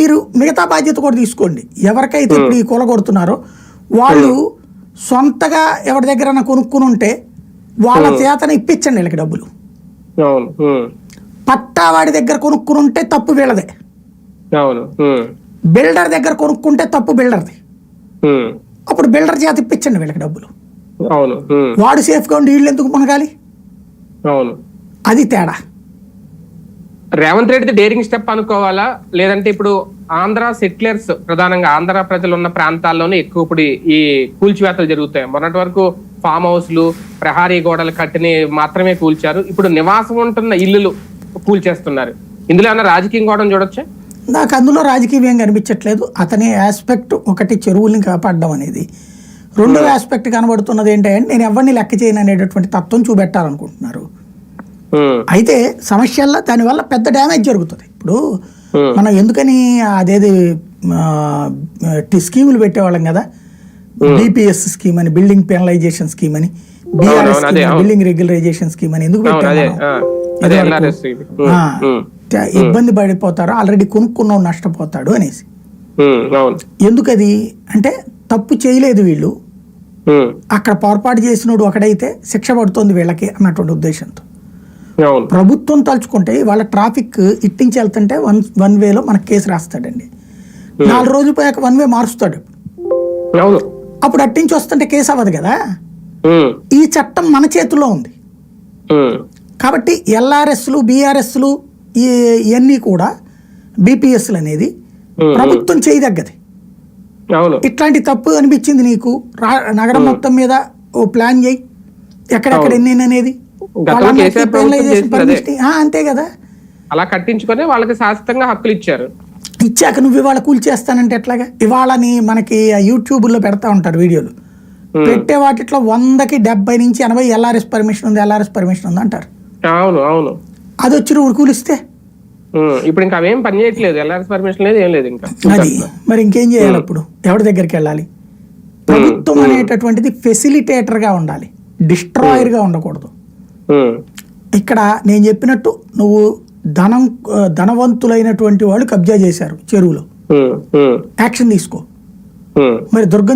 మీరు మిగతా బాధ్యత కూడా తీసుకోండి. ఎవరికైతే ఇప్పుడు ఈ కూలగొడుతున్నారో వాళ్ళు సొంతగా ఎవరి దగ్గర కొనుక్కుని ఉంటే వాళ్ళ చేతన ఇప్పించండి వీళ్ళకి డబ్బులు. అవును. ఉమ్, పట్టా వాడి దగ్గర కొనుక్కుని ఉంటే తప్పు వీళ్ళదే. బిల్డర్ దగ్గర కొనుక్కుంటే తప్పు బిల్డర్ది. అప్పుడు బిల్డర్ చేత ఇప్పించండి వీళ్ళకి డబ్బులు. వాడు సేఫ్గా ఉండి వీళ్ళు ఎందుకు మునగాలి? అది తేడా. రేవంత్ రెడ్డిది డేరింగ్ స్టెప్ అనుకోవాలా? లేదంటే ఇప్పుడు ఆంధ్ర సెటిలర్స్ ప్రధానంగా ఆంధ్ర ప్రజలు ఉన్న ప్రాంతాల్లోనే ఎక్కువ ఇప్పుడు ఈ కూల్చివేతలు జరుగుతాయి. మొన్నటి వరకు ఫామ్ హౌస్లు ప్రహారీ గోడలు కట్టిని మాత్రమే కూల్చారు. ఇప్పుడు నివాసం ఉంటున్న ఇల్లులు కూల్చేస్తున్నారు. ఇందులో ఏమైనా రాజకీయం కూడా చూడొచ్చా? నాకు అందులో రాజకీయం ఏం కనిపించట్లేదు. అతని ఆస్పెక్ట్ ఒకటి చెరువుల్ని కాపాడడం అనేది. రెండో ఆస్పెక్ట్ కనబడుతున్నది ఏంటంటే నేను ఎవరిని లెక్క చేయను అనేటటువంటి తత్వం చూపెట్టాలనుకుంటున్నారు. అయితే సమస్యల్లో దానివల్ల పెద్ద డ్యామేజ్ జరుగుతుంది. ఇప్పుడు. మనం ఎందుకని అదేది స్కీములు పెట్టేవాళ్ళం కదా? బీపీఎస్ స్కీమ్ అని బిల్డింగ్ పెనలైజేషన్ స్కీమ్ అని బీఆర్ఎస్. బిల్డింగ్ రెగ్యులరైజేషన్ స్కీమ్ అని ఎందుకు ఇబ్బంది పడిపోతారు ఆల్రెడీ కొనుక్కున్నవాడు నష్టపోతాడు అనేసి. ఎందుకది? అంటే తప్పు చేయలేదు వీళ్ళు. అక్కడ పొరపాటు చేసినోడు ఒకడైతే శిక్ష పడుతుంది వీళ్ళకి అన్నటువంటి ఉద్దేశంతో. ప్రభుత్వం తలుచుకుంటే వాళ్ళ ట్రాఫిక్ ఇట్టించి వెళ్తుంటే వన్ వన్ వేలో మనకు కేసు రాస్తాడండి. నాలుగు రోజులు పోయాక వన్ వే మారుస్తాడు. అప్పుడు అట్టించి వస్తుంటే కేసు అవ్వదు కదా? ఈ చట్టం మన చేతుల్లో ఉంది. కాబట్టి ఎల్ఆర్ఎస్లు బీఆర్ఎస్లు ఇవన్నీ కూడా బీపీఎస్లు అనేది ప్రభుత్వం చేయదగ్గది. ఇట్లాంటి తప్పు అనిపించింది నీకు? రా- నగరం మొత్తం మీద ఓ ప్లాన్ చేయి. ఎక్కడెక్కడ ఎన్ని అనేది అంతే కదా. అలా కట్టించుకొని వాళ్ళకి శాశ్వతంగా హక్కులు ఇచ్చారు. ఇచ్చాక నువ్వు ఇవాళ కూల్చేస్తానంటే ఎట్లాగా? ఇవాళని మనకి ఆ యూట్యూబ్లో పెడతా ఉంటారు వీడియోలు. పెట్టే వాటిలో వందకి డెబ్బై నుంచి ఎనభై ఎల్ఆర్ఎస్ పర్మిషన్ ఉంది ఎల్ఆర్ఎస్ పర్మిషన్ ఉంది అంటారు. అవును అవును. అది వచ్చి నువ్వు కూలిస్తే ఇప్పుడు ఇంకా అవేం పని చేయట్లేదు. ఎల్ఆర్ఎస్ పర్మిషన్ లేదు ఏం లేదు ఇంకా. అది మరి ఇంకేం చేయాలి అప్పుడు? ఎవరి దగ్గరికి వెళ్ళాలి? ప్రభుత్వం అనేటటువంటిది ఫెసిలిటేటర్గా ఉండాలి. డిస్ట్రాయర్గా ఉండకూడదు. ఇక్కడ నేను చెప్పినట్టు నువ్వు ధనం ధనవంతులైనటువంటి వాళ్ళు కబ్జా చేశారు చెరువులో. యాక్షన్ తీసుకో. మరి దుర్గం